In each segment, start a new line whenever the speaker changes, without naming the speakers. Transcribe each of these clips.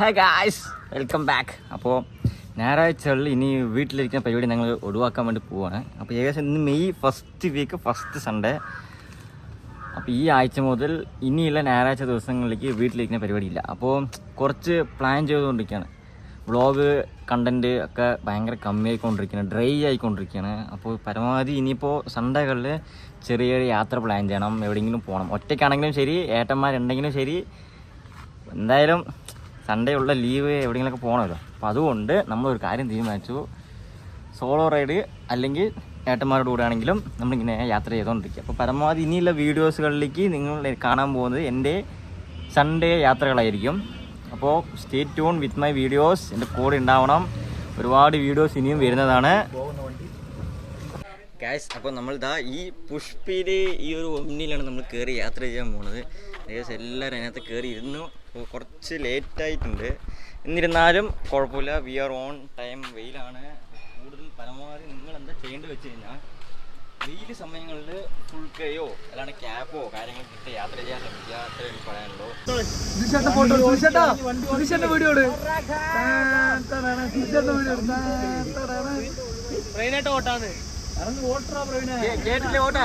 Hey guys welcome back അപ്പോൾ ഞായറാഴ്ചകളിൽ ഇനി വീട്ടിലിരിക്കുന്ന പരിപാടി ഞങ്ങൾ ഒഴിവാക്കാൻ വേണ്ടി പോവുകയാണ് അപ്പോൾ ഏകദേശം ഇന്ന് May first week first Sunday അപ്പോൾ ഈ ആഴ്ച മുതൽ ഇനിയുള്ള ഞായറാഴ്ച ദിവസങ്ങളിലേക്ക് വീട്ടിലിരിക്കുന്ന പരിപാടിയില്ല. അപ്പോൾ കുറച്ച് പ്ലാൻ ചെയ്തുകൊണ്ടിരിക്കുകയാണ്. വ്ളോഗ് കണ്ടന്റ് ഒക്കെ ഭയങ്കര കമ്മിയായിക്കൊണ്ടിരിക്കുകയാണ് ഡ്രൈ ആയിക്കൊണ്ടിരിക്കുകയാണ്. അപ്പോൾ പരമാവധി ഇനിയിപ്പോൾ സൺഡേകളിൽ ചെറിയ യാത്ര പ്ലാൻ ചെയ്യണം. എവിടെയെങ്കിലും പോകണം. ഒറ്റയ്ക്കാണെങ്കിലും ശരി ഏട്ടന്മാരുണ്ടെങ്കിലും ശരി. എന്തായാലും സൺഡേ ഉള്ള ലീവ് എവിടെയെങ്കിലുമൊക്കെ പോകണമല്ലോ. അപ്പോൾ അതുകൊണ്ട് നമ്മളൊരു കാര്യം തീരുമാനിച്ചു. സോളോ റൈഡ് അല്ലെങ്കിൽ ഏട്ടന്മാരുടെ കൂടെ ആണെങ്കിലും നമ്മളിങ്ങനെ യാത്ര ചെയ്തുകൊണ്ടിരിക്കുക. അപ്പോൾ പരമാവധി ഇനിയുള്ള വീഡിയോസുകളിലേക്ക് നിങ്ങൾ കാണാൻ പോകുന്നത് എന്റെ സൺഡേ യാത്രകളായിരിക്കും. അപ്പോൾ stay tune with my videos എന്റെ കൂടെ ഉണ്ടാവണം. ഒരുപാട് വീഡിയോസ് ഇനിയും വരുന്നതാണ്. ക്യാഷ് അപ്പോൾ നമ്മൾ ഇതാ ഈ പുഷ്പിയിൽ ഈ ഒരു ഒന്നിലാണ് നമ്മൾ കയറി യാത്ര ചെയ്യാൻ പോകുന്നത്. ഏകദേശം എല്ലാവരും അതിനകത്ത് കയറി ഇരുന്നു അപ്പോൾ കുറച്ച് ലേറ്റ് ആയിട്ടുണ്ട്. എന്നിരുന്നാലും കുഴപ്പമില്ല. വി ആർ ഓൺ ടൈം വെയിലാണ്. കൂടുതൽ പരമാവധി നിങ്ങൾ എന്താ ചെയ്യേണ്ടത് വെച്ച് കഴിഞ്ഞാൽ വെയിൽ സമയങ്ങളിൽ ഫുൾ കൈയോ അല്ലാണ്ട് ക്യാബോ കാര്യങ്ങൾ കിട്ടി യാത്ര ചെയ്യാൻ ശ്രമിക്കുക. അത്രേ എനിക്ക് പറയാനുള്ളൂ.
ഓട്ടാണ്
കേട്ടില്ലേ ഓട്ടാ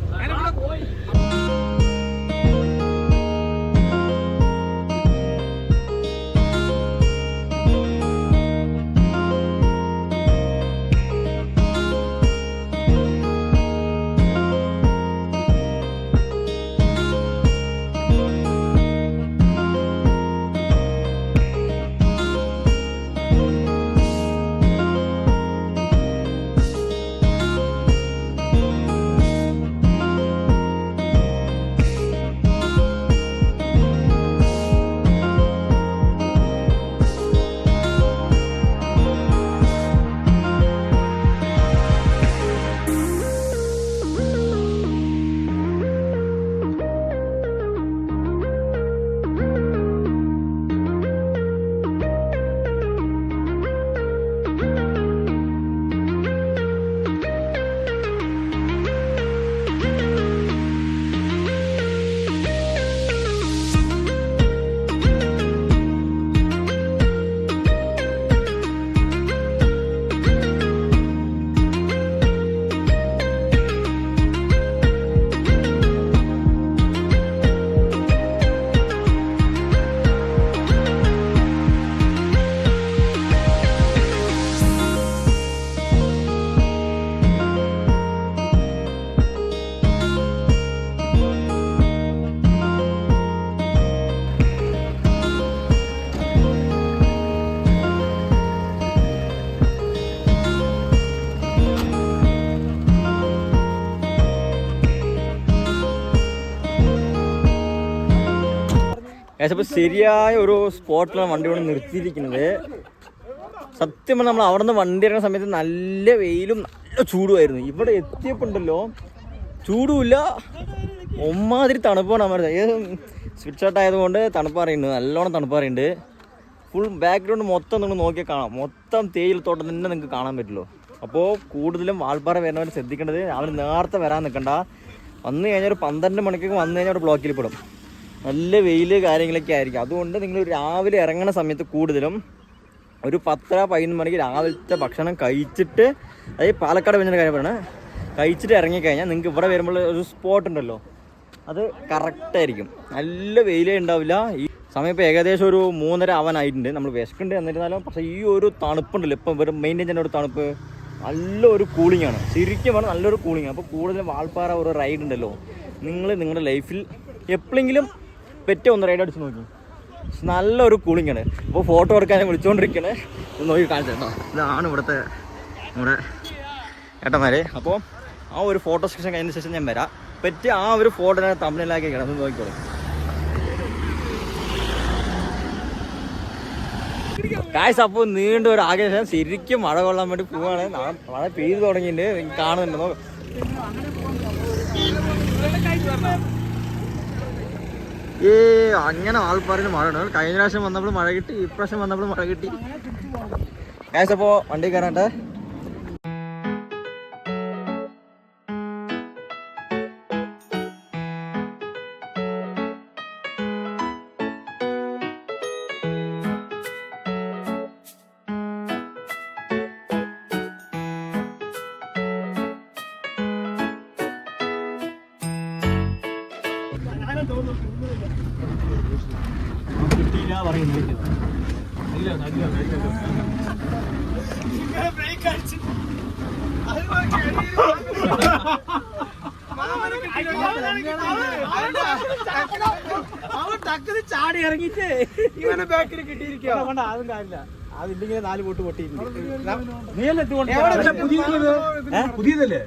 ഏകദേശം ശരിയായ ഒരു സ്പോട്ടിലാണ് വണ്ടി കൊണ്ട് നിർത്തിയിരിക്കുന്നത്. സത്യം പറഞ്ഞാൽ നമ്മൾ അവിടെ നിന്ന് വണ്ടി ഇറങ്ങുന്ന സമയത്ത് നല്ല വെയിലും നല്ല ചൂടുമായിരുന്നു. ഇവിടെ എത്തിയപ്പോൾ ഉണ്ടല്ലോ ചൂടുമില്ല. ഒമ്മാതിരി തണുപ്പാണ് നമ്മൾ ഏത് സ്വിച്ച് ഔട്ട് ആയതുകൊണ്ട് തണുപ്പ് അറിയുന്നുണ്ട് നല്ലോണം തണുപ്പറിയുണ്ട് ഫുൾ ബാക്ക്ഗ്രൗണ്ട് മൊത്തം നിങ്ങൾ നോക്കിയാൽ കാണാം. മൊത്തം തേയിലത്തോട്ടം തന്നെ നിങ്ങൾക്ക് കാണാൻ പറ്റുള്ളൂ. അപ്പോൾ കൂടുതലും വാൾപ്പാറ വരുന്നവർ ശ്രദ്ധിക്കേണ്ടത് രാവിലെ നേരത്തെ വരാൻ നിൽക്കണ്ട വന്നു കഴിഞ്ഞാൽ ഒരു പന്ത്രണ്ട് മണിക്കൊക്കെ വന്നു കഴിഞ്ഞാൽ അവിടെ ബ്ലോക്കിൽ പെടും. നല്ല വെയിൽ കാര്യങ്ങളൊക്കെ ആയിരിക്കും. അതുകൊണ്ട് നിങ്ങൾ രാവിലെ ഇറങ്ങുന്ന സമയത്ത് കൂടുതലും ഒരു പത്തര പതിനൊന്ന് മണിക്ക് രാവിലത്തെ ഭക്ഷണം കഴിച്ചിട്ട് അതായത് പാലക്കാട് വെഞ്ഞ കാര്യം പറയണേ. കഴിച്ചിട്ട് ഇറങ്ങിക്കഴിഞ്ഞാൽ നിങ്ങൾക്ക് ഇവിടെ വരുമ്പോൾ ഒരു സ്പോട്ട് ഉണ്ടല്ലോ. അത് കറക്റ്റായിരിക്കും നല്ല വെയിലേ ഉണ്ടാവില്ല. ഈ സമയം ഇപ്പോൾ ഏകദേശം ഒരു മൂന്നര ആവാനായിട്ടുണ്ട്. നമ്മൾ വിശക്കുണ്ട് എന്നിരുന്നാലും പക്ഷേ ഈ ഒരു തണുപ്പുണ്ടല്ലോ. ഇപ്പം വെറും മെയിന്റെയിൻ ചെയ്യുന്ന ഒരു തണുപ്പ്. നല്ലൊരു കൂളിംഗ് ആണ്. ശരിക്കും പറഞ്ഞാൽ നല്ലൊരു കൂളിംഗ് അപ്പോൾ കൂടുതലും വാൾപ്പാറ ഒരു റൈഡ് ഉണ്ടല്ലോ. നിങ്ങൾ നിങ്ങളുടെ ലൈഫിൽ എപ്പോഴെങ്കിലും പെറ്റ ഒന്ന് റൈഡ് അടിച്ച് നോക്കി. നല്ലൊരു കൂളിംഗ് ആണ്. അപ്പോൾ ഫോട്ടോ എടുക്കാൻ വിളിച്ചുകൊണ്ടിരിക്കണേ നോക്കി കാണിച്ചു ഇതാണ് ഇവിടുത്തെ നമ്മുടെ ഏട്ടന്മാരെ. അപ്പോൾ ആ ഒരു ഫോട്ടോ സെക്ഷൻ കഴിഞ്ഞ ശേഷം ഞാൻ വരാം. പറ്റിയ ആ ഒരു ഫോട്ടോ ഞാൻ തമിഴിലാക്കി കിടന്ന് നോക്കിക്കോളും. കായ്സ് അപ്പോൾ നീണ്ട ഒരു ആഗ്രഹം. ശരിക്കും മഴ കൊള്ളാൻ വേണ്ടി പോവാണ്. മഴ പെയ്തു തുടങ്ങിയിട്ട് കാണുന്നുണ്ട്? നോക്ക്. ഏ അങ്ങനെ ആൾപ്പാറിന് മഴ ഉണ്ട് കഴിഞ്ഞ പ്രാവശ്യം വന്നപ്പോൾ മഴ കിട്ടി ഇപ്രാവശ്യം വന്നപ്പോൾ മഴ കിട്ടി. ഏശപ്പോ അപ്പോൾ വണ്ടി കയറട്ടെ
അവൻ തക്കത് ചാടി ഇറങ്ങിട്ട് ഇവനെ ബാക്കിൽ കിട്ടിയിരിക്കുക അതും കാര്യമില്ല അതില്ലെങ്കിൽ നാല് ബോട്ട് പൊട്ടിയിട്ടുണ്ട് നീയല്ലേ പുതിയതല്ലേ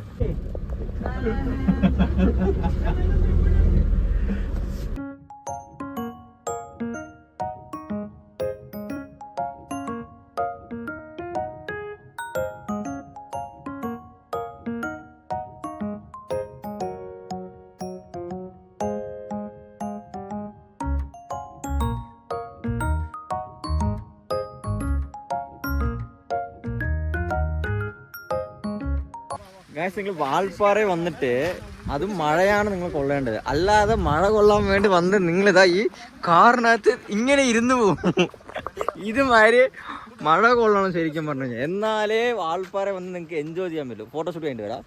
ഗായ്സ് നിങ്ങൾ വാൾപ്പാറ വന്നിട്ട് അതും മഴയാണ് നിങ്ങൾ കൊള്ളേണ്ടത്. അല്ലാതെ മഴ കൊള്ളാൻ വേണ്ടി വന്ന് നിങ്ങൾ ഇതാ ഈ കാറിനകത്ത് ഇങ്ങനെ ഇരുന്ന് പോകും ഇതുമാതിരി മഴ കൊള്ളണം ശരിക്കും പറഞ്ഞു കഴിഞ്ഞാൽ എന്നാലേ വാൾപ്പാറ വന്ന് നിങ്ങൾക്ക് എൻജോയ് ചെയ്യാൻ പറ്റും. ഫോട്ടോഷൂട്ട് വേണ്ടി വരാം.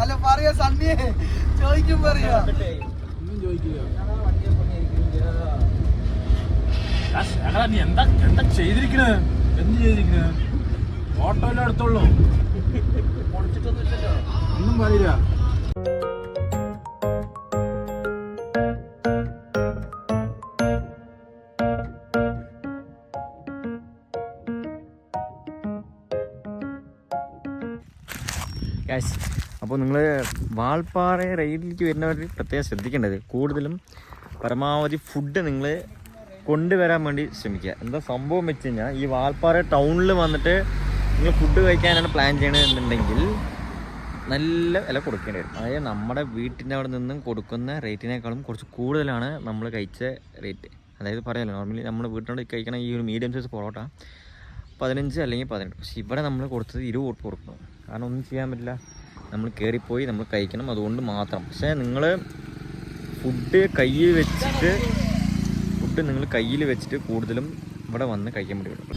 അല്ല പറയാ സണ്ണിയെ. ചോദിക്കും പറയാ.
നീ എന്താ എന്താ ചെയ്തിരിക്കണേ? എന്ത് ചെയ്തിരിക്കണേ? ഓട്ടോ എല്ലാം എടുത്തോളൂ ഒന്നും പറയില്ല.
അപ്പോൾ നിങ്ങൾ വാൾപ്പാറ റെയിലേക്ക് വരുന്നവർ പ്രത്യേകം ശ്രദ്ധിക്കേണ്ടത് കൂടുതലും പരമാവധി ഫുഡ് നിങ്ങൾ കൊണ്ടുവരാൻ വേണ്ടി ശ്രമിക്കുക. എന്താ സംഭവം വെച്ച് കഴിഞ്ഞാൽ ഈ വാൾപ്പാറ ടൗണിൽ വന്നിട്ട് നിങ്ങൾ ഫുഡ് കഴിക്കാനാണ് പ്ലാൻ ചെയ്യണമെന്നുണ്ടെങ്കിൽ നല്ല വില കൊടുക്കേണ്ടി വരും. അതായത് നമ്മുടെ വീട്ടിന്റെ അവിടെ നിന്നും കൊടുക്കുന്ന റേറ്റിനേക്കാളും കുറച്ച് കൂടുതലാണ് നമ്മൾ കഴിച്ച റേറ്റ് അതായത് പറയാമല്ലോ നോർമലി നമ്മുടെ വീട്ടിനോട് കഴിക്കണ ഈ ഒരു മീഡിയം സൈസ് പൊറോട്ട പതിനഞ്ച് അല്ലെങ്കിൽ പതിനെട്ട്. പക്ഷേ ഇവിടെ നമ്മൾ കൊടുത്തത് ഇരുപത് കൊടുക്കണം കാരണം ഒന്നും ചെയ്യാൻ പറ്റില്ല. നമ്മൾ കയറിപ്പോയി നമ്മൾ കഴിക്കണം അതുകൊണ്ട് മാത്രം. പക്ഷേ നിങ്ങൾ ഫുഡ് കയ്യിൽ വെച്ചിട്ട് ഫുഡ് നിങ്ങൾ കയ്യിൽ വെച്ചിട്ട് കൂടുതലും ഇവിടെ വന്ന് കഴിക്കാൻ വേണ്ടി വിടും.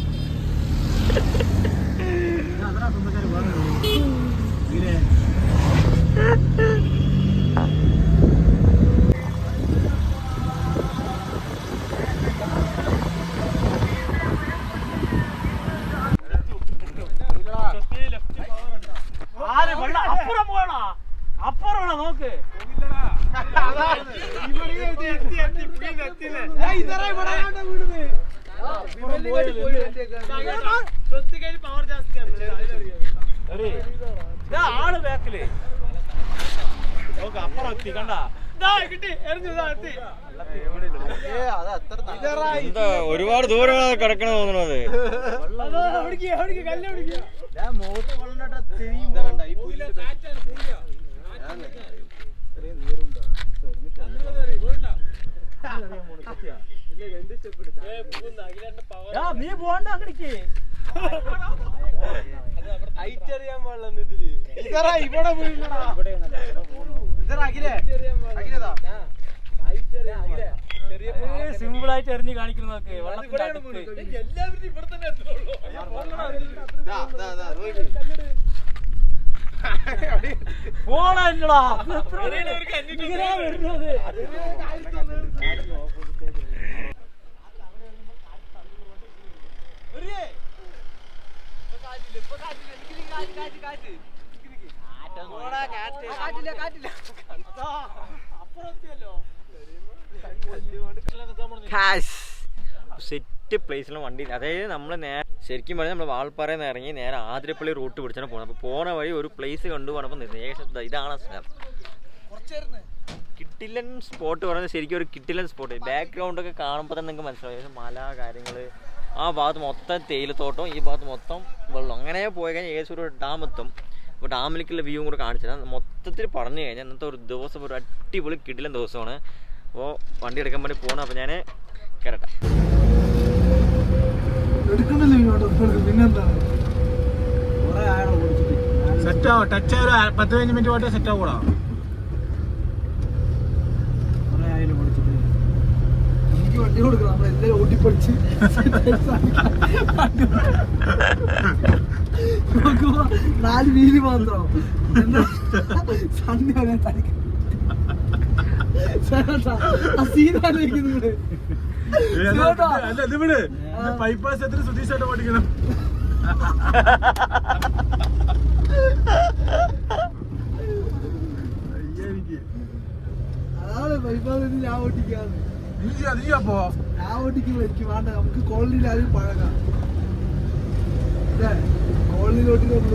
അപ്പുറം എത്തി കണ്ട?
ഒരുപാട് ദൂരമാണ് കിടക്കണ തോന്നണത്
നീ പോണ്ട അങ്ങടിക്ക്.
ഇവിടെ വീഴണടാ. ഇവിടെ അഖിലേ. സിമ്പിൾ ആയിട്ട് എറിഞ്ഞ് കാണിക്കുന്നു നോക്ക് വെള്ളത്തിന്റെ അടുത്ത് പോണല്ലടാ ഇങ്ങനെ വരുന്നത്
സെറ്റ് പ്ലേസിലും വണ്ടി അതായത് നമ്മൾ നേരെ ശരിക്കും പറഞ്ഞാൽ നമ്മൾ വാൾപ്പാറയിൽ നിന്ന് ഇറങ്ങി നേരെ ആതിരപ്പള്ളി റൂട്ട് പിടിച്ചാണ് പോകുന്നത് അപ്പോൾ പോണ വഴി ഒരു പ്ലേസ് കണ്ടു പറഞ്ഞപ്പോൾ ഏകദേശം ദാ ഇതാണ് സ്ഥലം. കിട്ടിലൻ സ്പോട്ട് പറയുന്നത് ശരിക്കും ഒരു കിട്ടിലൻ സ്പോട്ട് ബാക്ക്ഗ്രൗണ്ട് ഒക്കെ കാണുമ്പോൾ തന്നെ നിങ്ങൾക്ക് മനസ്സിലാവും. മല കാര്യങ്ങൾ ആ ഭാഗത്ത് മൊത്തം തേയിലത്തോട്ടം ഈ ഭാഗത്ത് മൊത്തം വെള്ളം. അങ്ങനെ പോയി കഴിഞ്ഞാൽ ഏകദേശം ഒരു ഡാം എത്തും. അപ്പോൾ ഡാമിലേക്കുള്ള വ്യൂ കൂടെ കാണിച്ചു തരാം മൊത്തത്തിൽ പറഞ്ഞു കഴിഞ്ഞാൽ ഇന്നത്തെ ഒരു ദിവസം ഒരു അടിപൊളി കിടിലൻ ദിവസമാണ്. അപ്പോൾ വണ്ടി എടുക്കാൻ വേണ്ടി പോകണം അപ്പോൾ ഞാൻ കയറട്ടെ
എടുക്കണ്ടല്ലോ ഇങ്ങോട്ട് പിന്നെന്താണ്
കുറെ ആഴം ഓടിച്ചിട്ട്
സെറ്റ് ആവും? ടച്ച് ഒരു പത്ത് പതിനഞ്ച് മിനിറ്റ് പോയിട്ട് സെറ്റ് ആവൂടാ?
കുറെ ആയാലും ഓടിച്ചിട്ട്
എനിക്ക് വണ്ടി കൊടുക്കണം. നമ്മളെല്ലാരും ഓടിപ്പടിച്ച്. നോക്കുമ്പോ നാല് വീൽ മാത്രം. സൺഡേ വരെ തനിക്ക്
പൈപ്പാസ് എത്ര സുധീഷായിട്ട് പഠിക്കണം
അതാണ് ബൈപ്പാസ് ഞാൻ ഓട്ടിക്കാന്ന് ഞാൻ ഓടിക്കുമ്പോ എനിക്ക് വേണ്ട നമുക്ക് കോളനിയിൽ ആരും പഴകാം. കോളനിയിലോട്ട് നമ്മൾ